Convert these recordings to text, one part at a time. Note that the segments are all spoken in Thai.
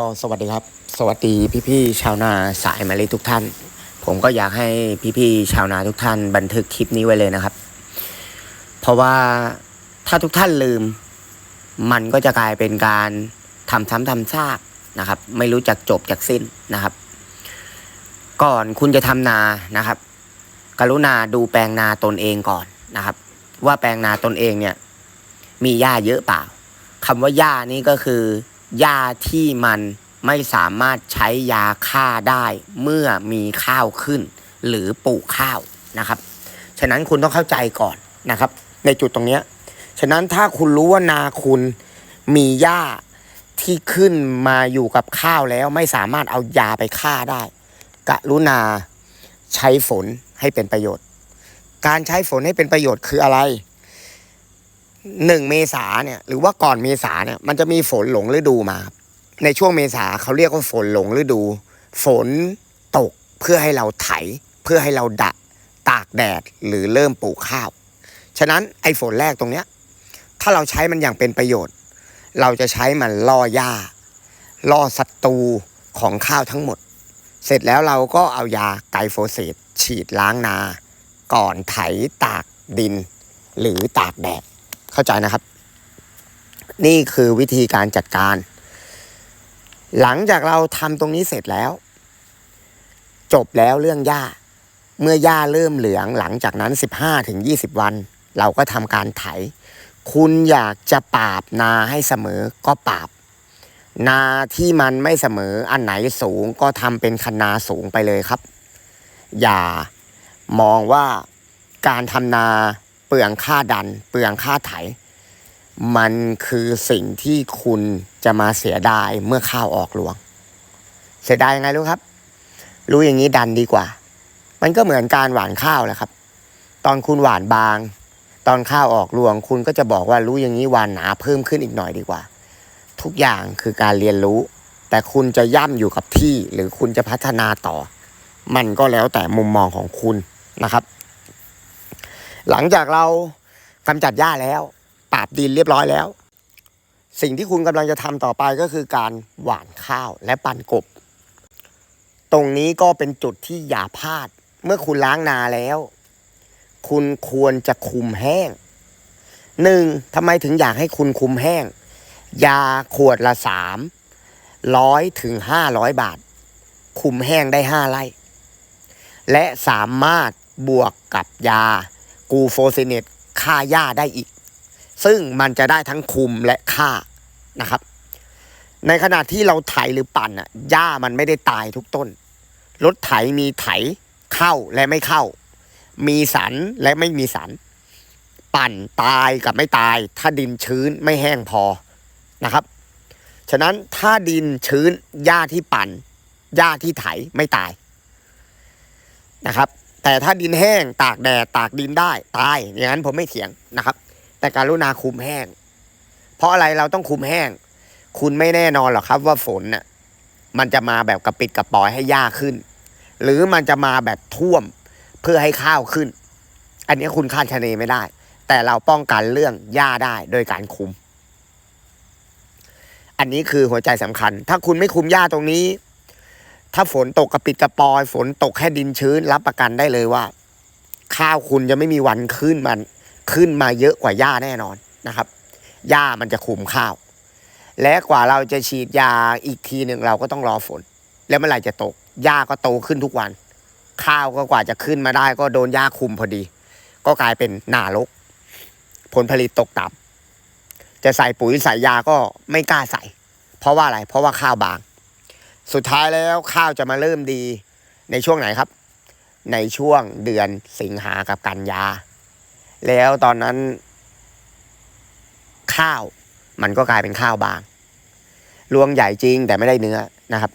ก็สวัสดีครับ สวัสดีพี่ๆชาวนาสายมาเลยทุกท่าน ผมก็อยากให้พี่ๆชาวนาทุกท่านบันทึกคลิปนี้ไว้เลยนะครับ เพราะว่าถ้าทุกท่านลืม มันก็จะกลายเป็นการทำซ้ำทำซากนะครับ ไม่รู้จักจบจากสิ้นนะครับ ก่อนคุณจะทำนานะครับ กรุณาดูแปลงนาตนเองก่อนนะครับ ว่าแปลงนาตนเองเนี่ย มีหญ้าเยอะเปล่าคำว่าหญ้านี่ก็คือ หญ้าที่มันไม่สามารถใช้ยาฆ่าได้เมื่อมีข้าวขึ้น หรือปลูกข้าวนะครับ ฉะนั้นคุณต้องเข้าใจก่อนนะครับ ในจุดตรงนี้ฉะนั้นถ้าคุณรู้ว่านาคุณมีหญ้าที่ขึ้นมาอยู่กับข้าวแล้วไม่สามารถเอายาไปฆ่าได้ กรุณาใช้ฝนให้เป็นประโยชน์ การใช้ฝนให้เป็นประโยชน์คืออะไร หนึ่งเมษาเนี่ยหรือว่าก่อนเมษาเนี่ยมันจะมีฝนหลงฤดูมา ในช่วงเมษาเขาเรียกว่าฝนหลงฤดู ฝนตกเพื่อให้เราไถ เพื่อให้เราดะตากแดดหรือเริ่มปลูกข้าว ฉะนั้นไอ้ฝนแรกตรงเนี้ยถ้าเราใช้มันอย่างเป็นประโยชน์ เราจะใช้มันล่อหญ้า ล่อศัตรูของข้าวทั้งหมด เสร็จแล้วเราก็เอายาไกลโฟเสตฉีดล้างนา ก่อนไถตากดิน หรือตากแดด เข้าใจนะครับ นี่คือวิธีการจัดการ หลังจากเราทำตรงนี้เสร็จแล้ว จบแล้วเรื่องหญ้า เมื่อหญ้าเริ่มเหลืองหลังจากนั้น 15ถึง20 วัน เราก็ทำการไถ คุณอยากจะปาบนาให้เสมอก็ปาบนาที่มันไม่เสมออันไหนสูงก็ทำเป็นคันนาสูงไปเลยครับ อย่ามองว่าการทำนา เปลืองค่าดัน เปลืองค่าไถ มันคือสิ่งที่คุณจะมาเสียดายเมื่อข้าวออกรวง เสียดายยังไงรู้ครับ รู้อย่างนี้ดันดีกว่า มันก็เหมือนการหว่านข้าวแหละครับ ตอนคุณหว่านบาง ตอนข้าวออกรวง คุณก็จะบอกว่ารู้อย่างนี้หวานหนาเพิ่มขึ้นอีกหน่อยดีกว่า ทุกอย่างคือการเรียนรู้ แต่คุณจะย่ำอยู่กับที่ หรือคุณจะพัฒนาต่อ มันก็แล้วแต่มุมมองของคุณนะครับ หลังจากเรากำจัดหญ้าแล้วปราบดินเรียบร้อยแล้ว สิ่งที่คุณกำลังจะทำต่อไปก็คือการหว่านข้าวและปั่นกบ ตรงนี้ก็เป็นจุดที่อย่าพลาด เมื่อคุณล้างนาแล้ว คุณควรจะคุมแห้งหนึ่งทำไมถึงอยากให้คุณคุมแห้ง ยาขวดละสามร้อยถึงห้าร้อยบาท คุมแห้งได้ห้าไร่และสามารถบวกกับยา กูโฟซิเนตฆ่าหญ้าได้อีก ซึ่งมันจะได้ทั้งคุมและฆ่านะครับ ในขณะที่เราไถหรือปั่นอะหญ้ามันไม่ได้ตายทุกต้น รถไถมีไถเข้าและไม่เข้า มีสันและไม่มีสัน ปั่นตายกับไม่ตาย ถ้าดินชื้นไม่แห้งพอนะครับ ฉะนั้นถ้าดินชื้นหญ้าที่ปั่นหญ้าที่ไถไม่ตายนะครับ แต่ถ้าดินแห้งตากแดดตากดินได้ตายอย่างนั้นผมไม่เถียงนะครับ แต่การุณาคุมแห้ง เพราะอะไรเราต้องคุมแห้ง คุณไม่แน่นอนหรอกครับว่าฝนน่ะมันจะมาแบบกระปิดกระปอยให้หญ้าขึ้น หรือมันจะมาแบบท่วมเพื่อให้ข้าวขึ้น อันนี้คุณคาดคะเนไม่ได้ แต่เราป้องกันเรื่องหญ้าได้โดยการคุม อันนี้คือหัวใจสำคัญ ถ้าคุณไม่คุมหญ้าตรงนี้ ถ้าฝนตกกระปิดกระปอย ฝนตกแค่ดินชื้น รับประกันได้เลยว่า ข้าวคุณจะไม่มีวันขึ้นมันขึ้นมาเยอะกว่าหญ้าแน่นอนนะครับหญ้ามันจะคุมข้าว และกว่าเราจะฉีดยาอีกทีหนึ่งเราก็ต้องรอฝน แล้วเมื่อไหร่จะตกหญ้าก็โตขึ้นทุกวัน ข้าวก็กว่าจะขึ้นมาได้ ก็โดนหญ้าคุมพอดี ก็กลายเป็นหนารกผลผลิตตกต่ำจะใส่ปุ๋ยใส่ยาก็ไม่กล้าใส่ เพราะว่าอะไร เพราะว่าข้าวบาง สุดท้ายแล้วข้าวจะมาเริ่มดีในช่วงไหนครับ ในช่วงเดือนสิงหากับกันยา แล้วตอนนั้น ข้าวมันก็กลายเป็นข้าวบางรวงใหญ่จริงแต่ไม่ได้เนื้อนะครับ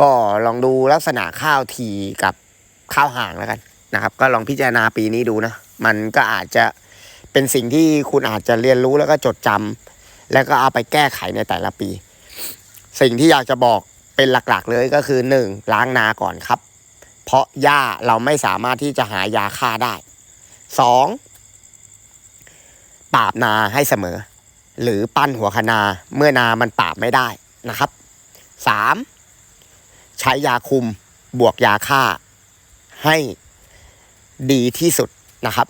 ก็ลองดูลักษณะข้าวทีกับข้าวห่างแล้วกันนะครับ ก็ลองพิจารณาปีนี้ดูนะ มันก็อาจจะเป็นสิ่งที่คุณอาจจะเรียนรู้แล้วก็จดจำแล้วก็เอาไปแก้ไขในแต่ละปี สิ่งที่อยากจะบอก เป็นหลักๆเลยก็คือหนึ่งล้างนาก่อนครับ เพราะหญ้าเราไม่สามารถที่จะหายาฆ่าได้สองปราบนาให้เสมอ หรือปั้นหัวคนาเมื่อนามันปราบไม่ได้นะครับสามใช้ยาคุมบวกยาฆ่า ให้ดีที่สุดนะครับ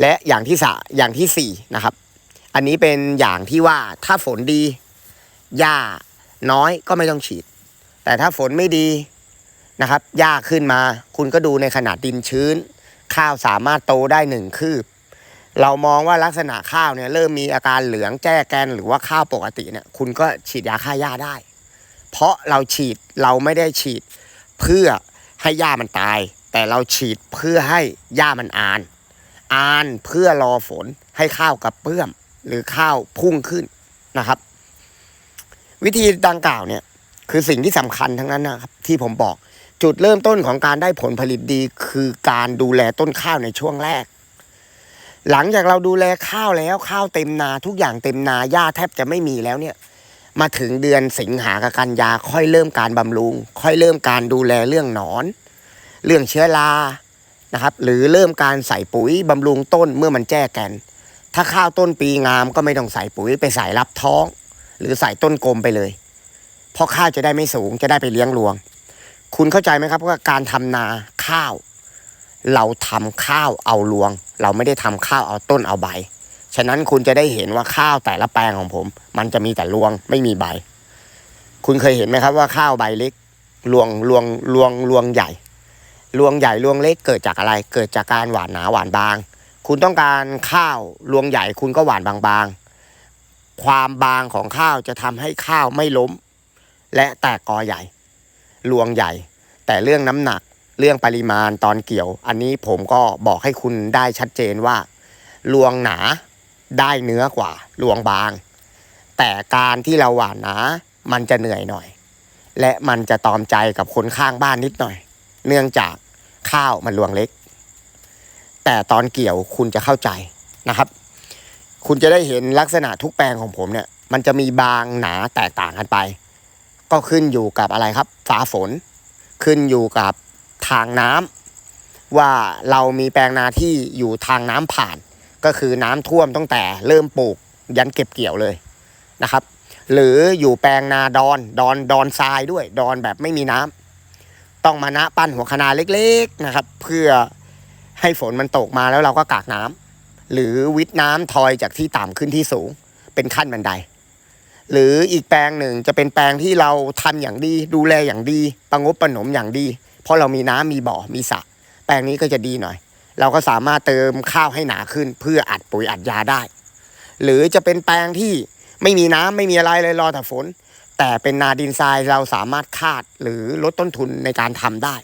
และอย่างที่สาอย่างที่สี่นะครับ อันนี้เป็นอย่างที่ว่าถ้าฝนดีหญ้าน้อยก็ไม่ต้องฉีด แต่ถ้าฝนไม่ดีนะครับหญ้าขึ้นมา คุณก็ดูในขนาดดินชื้น ข้าวสามารถโตได้หนึ่งคืบ เรามองว่าลักษณะข้าวเนี่ยเริ่มมีอาการเหลืองแจ้แกนหรือว่าข้าวปกติเนี่ยคุณก็ฉีดยาฆ่าหญ้าได้ เพราะเราฉีดเราไม่ได้ฉีดเพื่อให้หญ้ามันตาย แต่เราฉีดเพื่อให้หญ้ามันอาน อานเพื่อรอฝนให้ข้าวกระเพื่อมหรือข้าวพุ่งขึ้นนะครับ วิธีดังกล่าวเนี่ย คือสิ่งที่สำคัญทั้งนั้นนะครับที่ผมบอก จุดเริ่มต้นของการได้ผลผลิตดี คือการดูแลต้นข้าวในช่วงแรก หลังจากเราดูแลข้าวแล้วข้าวเต็มนาทุกอย่างเต็มนาหญ้าแทบจะไม่มีแล้วเนี่ย มาถึงเดือนสิงหากับกันยาค่อยเริ่มการบำรุง ค่อยเริ่มการดูแลเรื่องหนอน เรื่องเชื้อรานะครับ หรือเริ่มการใส่ปุ๋ยบำรุงต้นเมื่อมันแจ้แกนถ้าข้าวต้นปีงามก็ไม่ต้องใส่ปุ๋ยไปใส่รับท้อง หรือใส่ต้นกลมไปเลย เพราะข้าวจะได้ไม่สูงจะได้ไปเลี้ยงรวง คุณเข้าใจไหมครับว่าการทำนาข้าว เราทำข้าวเอารวง เราไม่ได้ทำข้าวเอาต้นเอาใบ ฉะนั้นคุณจะได้เห็นว่าข้าวแต่ละแปลงของผม มันจะมีแต่รวงไม่มีใบ คุณเคยเห็นไหมครับว่าข้าวใบเล็กรวงรวงรวงรวงใหญ่รวงใหญ่รวงเล็กเกิดจากอะไร เกิดจากการหวานหนาหวานบาง คุณต้องการข้าวรวงใหญ่คุณก็หวานบางๆ ความบางของข้าวจะทำให้ข้าวไม่ล้ม และแตกกอใหญ่ รวงใหญ่ แต่เรื่องน้ำหนักเรื่องปริมาณตอนเกี่ยว อันนี้ผมก็บอกให้คุณได้ชัดเจนว่า รวงหนาได้เนื้อกว่า รวงบาง แต่การที่เราหวานหนา มันจะเหนื่อยหน่อย และมันจะตอมใจกับคนข้างบ้านนิดหน่อย เนื่องจากข้าวมันรวงเล็ก แต่ตอนเกี่ยวคุณจะเข้าใจนะครับ คุณจะได้เห็นลักษณะทุกแปลงของผมเนี่ย มันจะมีบางหนาแตกต่างกันไป ก็ขึ้นอยู่กับอะไรครับ ฟ้าฝน ขึ้นอยู่กับทางน้ำว่าเรามีแปลงนาที่อยู่ทางน้ำผ่าน ก็คือน้ำท่วมตั้งแต่เริ่มปลูกยันเก็บเกี่ยวเลยนะครับ หรืออยู่แปลงนาดอนดอนดอนทรายด้วย ดอนแบบไม่มีน้ำต้องมานะปั้นหัวคนาเล็กๆนะครับ เพื่อให้ฝนมันตกมาแล้วเราก็กากน้ำหรือวิทน้ำทอยจากที่ต่ำขึ้นที่สูง เป็นขั้นบันได หรืออีกแปลงหนึ่งจะเป็นแปลงที่เราทำอย่างดี ดูแลอย่างดี ประงบประหนมอย่างดี เพราะเรามีน้ำมีบ่อมีสระแปลงนี้ก็จะดีหน่อย เราก็สามารถเติมข้าวให้หนาขึ้น เพื่ออัดปุ๋ยอัดยาได้ หรือจะเป็นแปลงที่ไม่มีน้ำไม่มีอะไรเลยรอแต่ฝน แต่เป็นนาดินทรายเราสามารถคาดหรือลดต้นทุนในการทำได้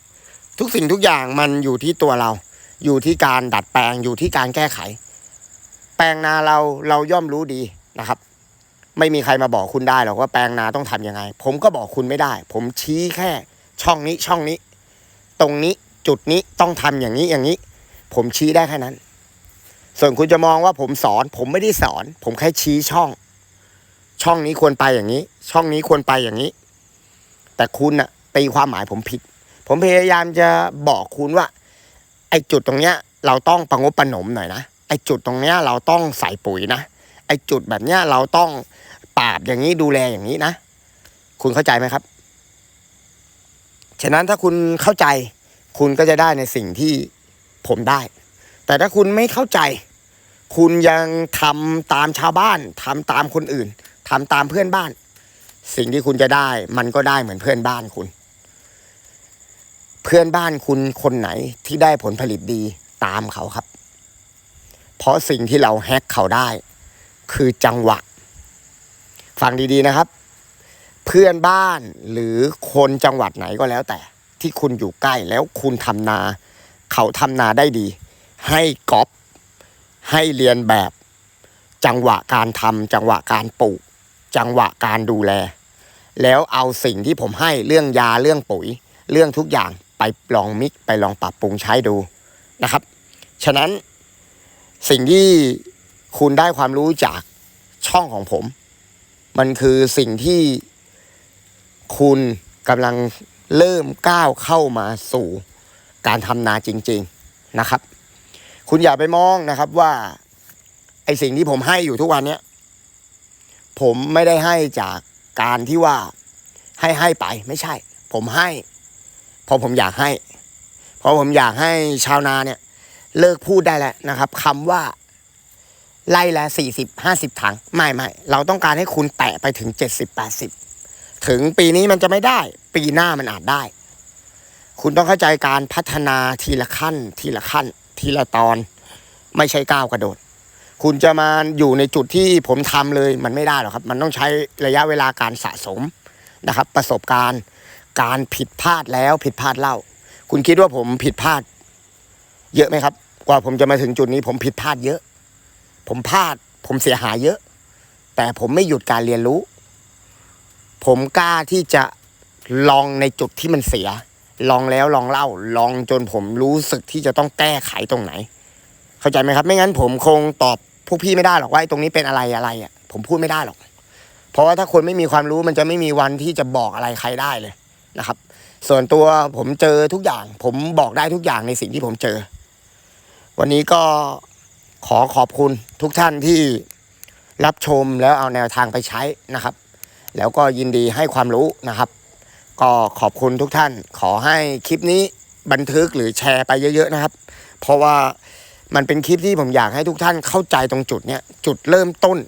ทุกสิ่งทุกอย่างมันอยู่ที่ตัวเรา อยู่ที่การดัดแปลงอยู่ที่การแก้ไข แปลงนาเราเราย่อมรู้ดีนะครับ ไม่มีใครมาบอกคุณได้หรอกว่าแปลงนาต้องทำยังไง ผมก็บอกคุณไม่ได้ ผมชี้แค่ช่องนี้ช่องนี้ ตรงนี้จุดนี้ต้องทำอย่างนี้อย่างนี้ ผมชี้ได้แค่นั้น ส่วนคุณจะมองว่าผมสอน ผมไม่ได้สอน ผมแค่ชี้ช่อง ช่องนี้ควรไปอย่างนี้ ช่องนี้ควรไปอย่างนี้ แต่คุณอะตีความหมายผมผิด ผมพยายามจะบอกคุณว่า ไอ้จุดตรงเนี้ย เราต้องประงบประหนมหน่อยนะไอ้จุดตรงเนี้ยเราต้องใส่ปุ๋ยนะไอ้จุดแบบเนี้ยเราต้อง ปราบอย่างนี้ดูแลอย่างนี้นะ คุณเข้าใจไหมครับ ฉะนั้นถ้าคุณเข้าใจ คุณก็จะได้ในสิ่งที่ผมได้ แต่ถ้าคุณไม่เข้าใจ คุณยังทำตามชาวบ้านทำตามคนอื่นทำตามเพื่อนบ้าน สิ่งที่คุณจะได้ มันก็ได้เหมือนเพื่อนบ้านคุณ เพื่อนบ้านคุณคนไหนที่ได้ผลผลิตดีตามเขาครับ เพราะสิ่งที่เราแฮกเขาได้ คือจังหวะ ฟังดีๆนะครับ เพื่อนบ้านหรือคนจังหวัดไหนก็แล้วแต่ ที่คุณอยู่ใกล้แล้วคุณทำนา เขาทำนาได้ดี ให้ก๊อปให้เรียนแบบ จังหวะการทำจังหวะการปลูก จังหวะการดูแล แล้วเอาสิ่งที่ผมให้เรื่องยาเรื่องปุ๋ย เรื่องทุกอย่างไปลองมิกไปลองปรับปรุงใช้ดูนะครับ ฉะนั้นสิ่งที่คุณได้ความรู้จากช่องของผม มันคือสิ่งที่คุณกำลังเริ่มก้าวเข้ามาสู่การทำนาจริง ๆนะครับ คุณอย่าไปมองนะครับว่าไอสิ่งที่ผมให้อยู่ทุกวันเนี้ยผมไม่ได้ให้จากการที่ว่าให้ให้ให้ไปไม่ใช่ ผมให้เพราะผมอยากให้ เพราะผมอยากให้ชาวนาเนี่ย เลิกพูดได้แล้วนะครับคำว่า ไล่ละสี่สิบห้าสิบถัง ไม่ไม่เราต้องการให้คุณแตะไปถึงเจ็ดสิบแปดสิบถึงปีนี้มันจะไม่ได้ ปีหน้ามันอาจได้ คุณต้องเข้าใจการพัฒนาทีละขั้น ทีละขั้น ทีละตอน ไม่ใช่ก้าวกระโดด คุณจะมาอยู่ในจุดที่ผมทำเลยมันไม่ได้หรอกครับ มันต้องใช้ระยะเวลาการสะสมนะครับ ประสบการณ์การผิดพลาดแล้วผิดพลาดเล่า คุณคิดว่าผมผิดพลาด เยอะไหมครับ กว่าผมจะมาถึงจุดนี้ผมผิดพลาดเยอะ ผมพลาด ผมเสียหายเยอะ แต่ผมไม่หยุดการเรียนรู้ ผมกล้าที่จะลองในจุดที่มันเสีย ลองแล้วลองเล่า ลองจนผมรู้สึกที่จะต้องแก้ไขตรงไหน เข้าใจไหมครับ ไม่งั้นผมคงตอบพวกพี่ไม่ได้หรอกว่าไอ้ตรงนี้เป็นอะไรอะไรอะ ผมพูดไม่ได้หรอก เพราะว่าถ้าคนไม่มีความรู้มันจะไม่มีวันที่จะบอกอะไรใครได้เลยนะครับ ส่วนตัวผมเจอทุกอย่าง ผมบอกได้ทุกอย่างในสิ่งที่ผมเจอ วันนี้ก็ ขอขอบคุณทุกท่านที่รับชมแล้วเอาแนวทางไปใช้นะครับ แล้วก็ยินดีให้ความรู้นะครับ ก็ขอบคุณทุกท่าน ขอให้คลิปนี้บันทึกหรือแชร์ไปเยอะๆนะครับ เพราะว่ามันเป็นคลิปที่ผมอยากให้ทุกท่านเข้าใจตรงจุดเนี้ยจุดเริ่มต้น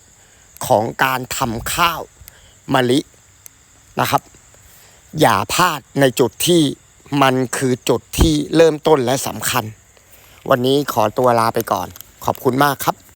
ของการทำข้าวมะลินะครับ อย่าพลาดในจุดที่มันคือจุดที่เริ่มต้นและสำคัญ วันนี้ขอตัวลาไปก่อน ขอบคุณมากครับ